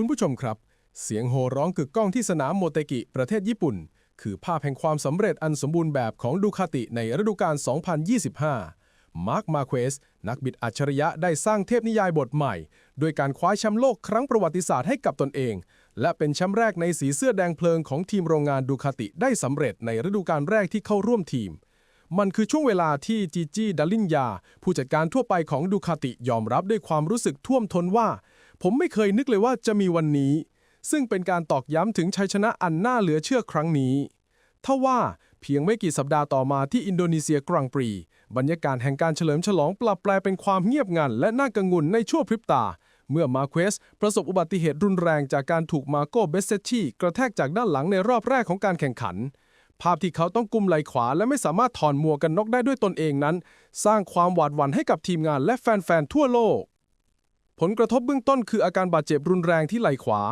คุณผู้ชมครับ เสียงโห่ร้องกึกก้องที่สนามโมเตกิ ประเทศญี่ปุ่น คือภาพแห่งความสำเร็จอันสมบูรณ์แบบของดูคาติในฤดูกาล 2025 มาร์ค มาเควส นักบิดอัจฉริยะได้สร้างเทพนิยายบทใหม่ ด้วยการคว้าแชมป์โลกครั้งประวัติศาสตร์ให้กับตนเอง และเป็นแชมป์แรกในสีเสื้อแดงเพลิงของทีมโรงงานดูคาติได้สำเร็จในฤดูกาลแรกที่เข้าร่วมทีมมันคือช่วงเวลาที่จีจีดาลินยา ผู้จัดการทั่วไปของดูคาติยอมรับด้วยความรู้สึกท่วมท้นว่า ผมไม่เคยนึกเลยว่าจะมีวันนี้ ซึ่งเป็นการตอกย้ำถึงชัยชนะอันน่าเหลือเชื่อครั้งนี้ทว่าเพียงไม่กี่สัปดาห์ต่อมาที่อินโดนีเซียกรังปรี บรรยากาศแห่งการเฉลิมฉลองปรับแปลเป็นความเงียบงันและน่ากังวลในชั่วพริบตา เมื่อมาเควส ประสบอุบัติเหตุรุนแรงจากการถูกมาโกเบสเซชีกระแทกจากด้านหลังในรอบแรกของการแข่งขัน ภาพที่เขาต้องกุมไหล่ขวาและไม่สามารถถอนหมวกกันน็อกได้ด้วยตนเองนั้น สร้างความหวาดหวั่นให้กับทีมงานและแฟนๆทั่วโลก ผลกระทบเบื้องต้นคืออาการบาดเจ็บรุนแรงที่ไหล่ขวา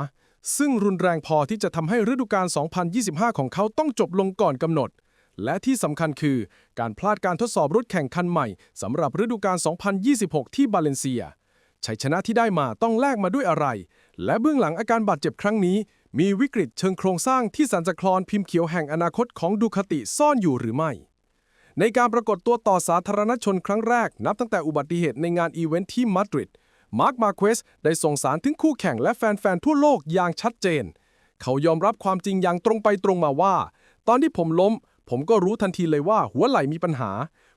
ซึ่งรุนแรงพอที่จะทำให้ฤดูกาล 2025 ของเขาต้องจบลงก่อนกำหนด และที่สำคัญคือการพลาดการทดสอบรถแข่งคันใหม่สำหรับฤดูกาล 2026 ที่บาเลนเซียชัยชนะที่ได้มาต้องแลกมาด้วยอะไร และเบื้องหลังอาการบาดเจ็บครั้งนี้ มีวิกฤตเชิงโครงสร้างที่สันจะคลอนพิมพ์เขียวแห่งอนาคตของดูคาติซ่อนอยู่หรือไม่ ในการปรากฏตัวต่อสาธารณชนครั้งแรก นับตั้งแต่อุบัติเหตุในงานอีเวนท์ที่มาดริด มาร์คมาเควสได้ส่งสารถึงคู่แข่งและแฟน ๆ ทั่วโลกอย่างชัดเจน เขายอมรับความจริงอย่างตรงไปตรงมาว่า ตอนที่ผมล้ม ผมก็รู้ทันทีเลยว่าหัวไหล่มีปัญหา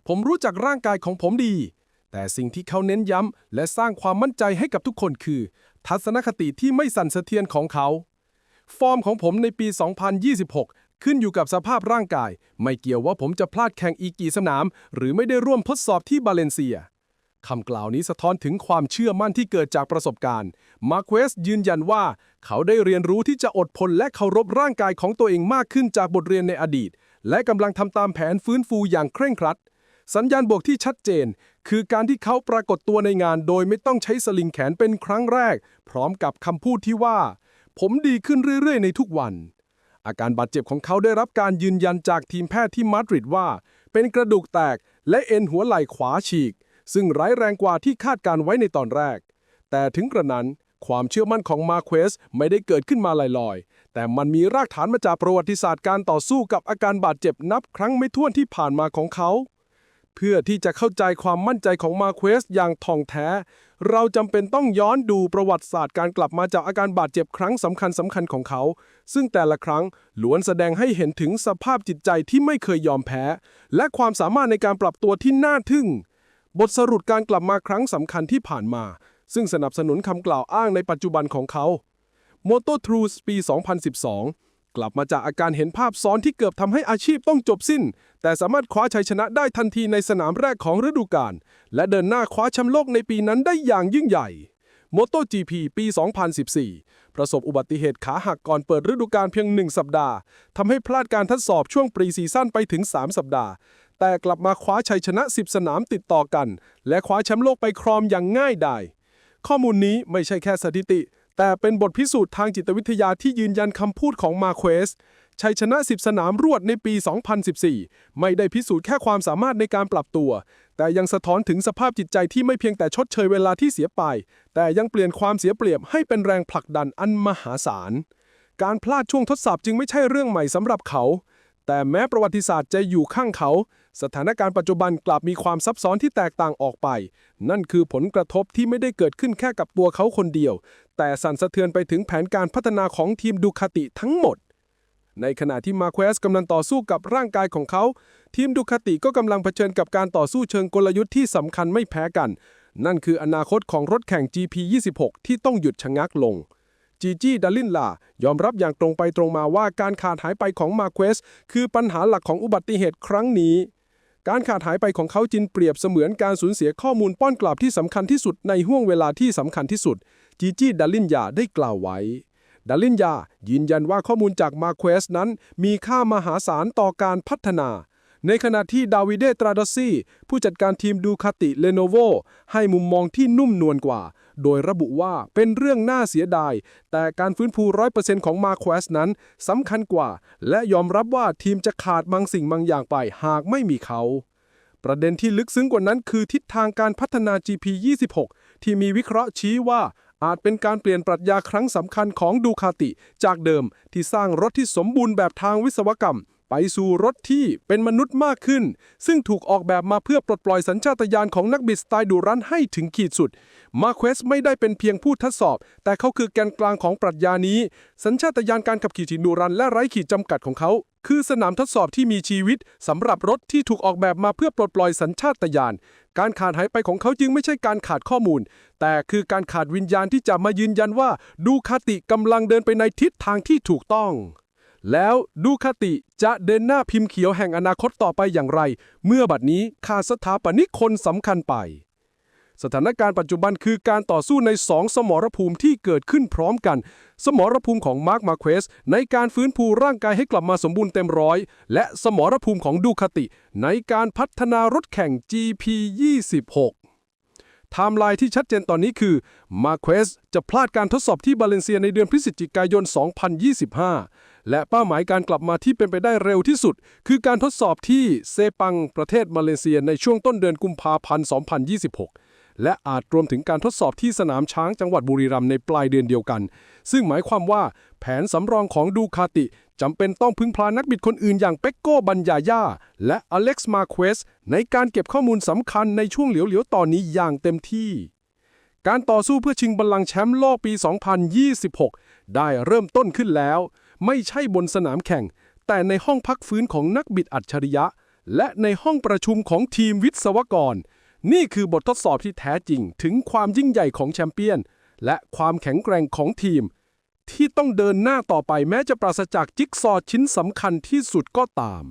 ผมรู้จักร่างกายของผมดี แต่สิ่งที่เขาเน้นย้ำ และสร้างความมั่นใจให้กับทุกคนคือ ทัศนคติที่ไม่สั่นสะเทือนของเขา ฟอร์มของผมในปี 2026ขึ้นอยู่กับสภาพร่างกาย ไม่เกี่ยวว่าผมจะพลาดแข่งอีกกี่สนาม หรือไม่ได้ร่วมทดสอบที่บาเลนเซีย คำกล่าวนี้สะท้อนถึงความเชื่อมั่นที่เกิดจากประสบการณ์ มาเควสยืนยันว่า เขาได้เรียนรู้ที่จะอดทนและเคารพร่างกายของตัวเองมากขึ้นจากบทเรียนในอดีต และกำลังทำตามแผนฟื้นฟูอย่างเคร่งครัด สัญญาณบวกที่ชัดเจน คือการที่เขาปรากฏตัวในงานโดยไม่ต้องใช้สลิงแขนเป็นครั้งแรก พร้อมกับคำพูดที่ว่า ผมดีขึ้นเรื่อยๆ ในทุกวัน อาการบาดเจ็บของเขาได้รับการยืนยันจากทีมแพทย์ที่มาดริดว่า เป็นกระดูกแตกและเอ็นหัวไหล่ขวาฉีก ซึ่งร้ายแรงกว่าที่คาดการไว้ในตอนแรก แต่ถึงกระนั้นความเชื่อมั่นของมาเควสไม่ได้เกิดขึ้นมาลอยๆ แต่มันมีรากฐานมาจากประวัติศาสตร์การต่อสู้กับอาการบาดเจ็บนับครั้งไม่ถ้วนที่ผ่านมาของเขา เพื่อที่จะเข้าใจความมั่นใจของมาเควสอย่างท่องแท้ เราจำเป็นต้องย้อนดูประวัติศาสตร์การกลับมาจากอาการบาดเจ็บครั้งสำคัญสำคัญของเขา ซึ่งแต่ละครั้งล้วนแสดงให้เห็นถึงสภาพจิตใจที่ไม่เคยยอมแพ้ และความสามารถในการปรับตัวที่น่าทึ่ง บทสรุปการกลับมาครั้งสำคัญที่ผ่านมา ซึ่งสนับสนุนคำกล่าวอ้างในปัจจุบันของเขา m o t o t r u e ปี 2012 กลับมาจากอาการเห็นภาพซ้อนที่เกือบทำให้อาชีพต้องจบสิ้น แต่สามารถคว้าชัยชนะได้ทันทีในสนามแรกของฤดูกาลและเดินหน้าคว้าแชมป์โลกในปีนั้นได้อย่างยิ่งใหญ่ MotoGP ปี 2014 ประสบอุบัติเหตุขาหักก่อนเปิดฤดูกาลเพียงหนึ่งสัปดาห์ ทำให้พลาดการทดสอบช่วงปรีซีซั่นไปถึง 3 สัปดาห์ แต่กลับมาคว้าชัยชนะ 10 สนามติดต่อกัน และคว้าแชมป์โลกไปครองอย่างง่ายดายข้อมูลนี้ไม่ใช่แค่สถิติ แต่เป็นบทพิสูจน์ทางจิตวิทยาที่ยืนยันคำพูดของมาเควสชัยชนะ 10 สนามรวดในปี 2014 ไม่ได้พิสูจน์แค่ความสามารถในการปรับตัว แต่ยังสะท้อนถึงสภาพจิตใจที่ไม่เพียงแต่ชดเชยเวลาที่เสียไป แต่ยังเปลี่ยนความเสียเปรียบให้เป็นแรงผลักดันอันมหาศาล การพลาดช่วงทดสอบจึงไม่ใช่เรื่องใหม่สำหรับเขา แต่แม้ประวัติศาสตร์จะอยู่ข้างเขา สถานการณ์ปัจจุบันกลับมีความซับซ้อนที่แตกต่างออกไป นั่นคือผลกระทบที่ไม่ได้เกิดขึ้นแค่กับตัวเขาคนเดียว แต่สั่นสะเทือนไปถึงแผนการพัฒนาของทีมดูคาติทั้งหมด ในขณะที่มาควสกำลังต่อสู้กับร่างกายของเขา ทีมดูคาติก็กำลังเผชิญกับการต่อสู้เชิงกลยุทธ์ที่สำคัญไม่แพ้กัน นั่นคืออนาคตของรถแข่ง GP26 ที่ต้องหยุดชะงักลง จีจี้ดาลินลายอมรับอย่างตรงไปตรงมาว่าการขาดหายไปของมาเควสคือปัญหาหลักของอุบัติเหตุครั้งนี้ การขาดหายไปของเขาจินเปรียบเสมือนการสูญเสียข้อมูลป้อนกลับที่สำคัญที่สุดในห่วงเวลาที่สำคัญที่สุดจีจี้ดาลินยาได้กล่าวไว้ดาลินยายืนยันว่าข้อมูลจากมาเควสนั้น มีค่ามหาศาลต่อการพัฒนา ในขณะที่ดาวิเดตราดอซี่ผู้จัดการทีมดูคาติเลโนโวให้มุมมองที่นุ่มนวลกว่า โดยระบุว่าเป็นเรื่องน่าเสียดาย แต่การฟื้นฟูร้อยเปอร์เซ็นต์ของมาควสนั้นสำคัญกว่า และยอมรับว่าทีมจะขาดบางสิ่งบางอย่างไปหากไม่มีเขา ประเด็นที่ลึกซึ้งกว่านั้นคือทิศทางการพัฒนา GP26 ที่มีวิเคราะห์ชี้ว่าอาจเป็นการเปลี่ยนปรัชญาครั้งสำคัญของดูคาติ จากเดิมที่สร้างรถที่สมบูรณ์แบบทางวิศวกรรม ไปสู่รถที่เป็นมนุษย์มากขึ้น ซึ่งถูกออกแบบมาเพื่อปลดปล่อยสัญชาตญาณของนักบิดสไตล์ดุรันให้ถึงขีดสุด มาเควสไม่ได้เป็นเพียงผู้ทดสอบ แต่เขาคือแกนกลางของปรัชญานี้ สัญชาตญาณการขับขี่ที่ดุรันและไร้ขีดจำกัดของเขา คือสนามทดสอบที่มีชีวิตสำหรับรถที่ถูกออกแบบมาเพื่อปลดปล่อยสัญชาตญาณการขาดหายไปของเขาจึงไม่ใช่การขาดข้อมูล แต่คือการขาดวิญญาณที่จะมายืนยันว่า ดูคาติกำลังเดินไปในทิศทางที่ถูกต้อง แล้วดูคาติจะเดินหน้าพิมพ์เขียวแห่งอนาคตต่อไปอย่างไร เมื่อบัดนี้ขาดสถาปนิกคนสำคัญไป สถานการณ์ปัจจุบันคือการต่อสู้ในสองสมรภูมิที่เกิดขึ้นพร้อมกัน สมรภูมิของมาร์คมาเควสในการฟื้นฟูร่างกายให้กลับมาสมบูรณ์เต็มร้อย และสมรภูมิของดูคาติ ในการพัฒนารถแข่ง GP 26ไทม์ไลน์ที่ชัดเจนตอนนี้คือ มาเควสจะพลาดการทดสอบที่บาเลนเซียในเดือนพฤศจิกายน 2025 และเป้าหมายการกลับมาที่เป็นไปได้เร็วที่สุด คือการทดสอบที่เซปังประเทศมาเลเซียในช่วงต้นเดือนกุมภาพันธ์ 2026 และอาจรวมถึงการทดสอบที่สนามช้างจังหวัดบุรีรัมย์ในปลายเดือนเดียวกัน ซึ่งหมายความว่าแผนสำรองของดูคาติจำเป็นต้องพึ่งพานักบิดคนอื่นอย่างเปกโก้บัญญาย่าและอเล็กซ์มาเควสในการเก็บข้อมูลสำคัญในช่วงเหลียวๆตอนนี้อย่างเต็มที่การต่อสู้เพื่อชิงบัลลังก์แชมป์โลกปี 2026 ได้เริ่มต้นขึ้นแล้ว ไม่ใช่บนสนามแข่ง แต่ในห้องพักฟื้นของนักบิดอัจฉริยะ และในห้องประชุมของทีมวิศวกร นี่คือบททดสอบที่แท้จริงถึงความยิ่งใหญ่ของแชมเปี้ยน และความแข็งแกร่งของทีม ที่ต้องเดินหน้าต่อไปแม้จะปราศจากจิ๊กซอว์ชิ้นสำคัญที่สุดก็ตาม